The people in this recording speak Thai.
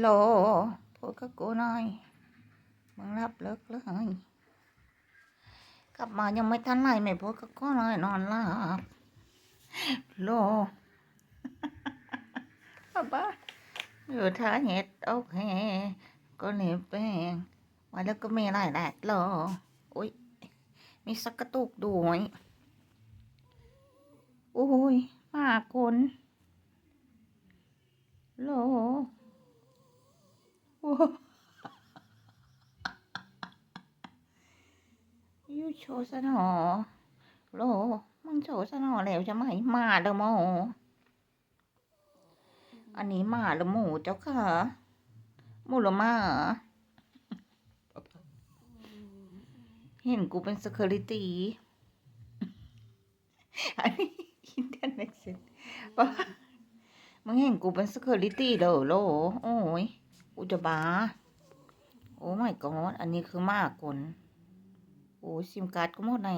โลพูดกับกูหน่อยมึงรับเลิกเลยกลับมายังไม่ทันไรไม่พูดกับกูหน่อยนอนหลับโลป้าป้าอยู่ท่าเห็ดโอเคก็เหนียแป้งมาแล้วก็มีหลายแดดโลอุ้ยมีสักกระตุกด้วยโอ้ยมากคนโล โอ้ ยูโชสนอโลมึงโชสนอแล้วจะไหมมาเดโมอันนี้มาหรือหมูเจ้าค่ะหมูหรือหมาเห็นกูเป็น security อันนี้อินเทอร์เน็ตเซ็นมึงเห็นกูเป็น security เด้อโลโอ้ย อุจบา โอ้ไม่กอดอันนี้คือมากกลโอ้ซิมการ์ดก็หมดใน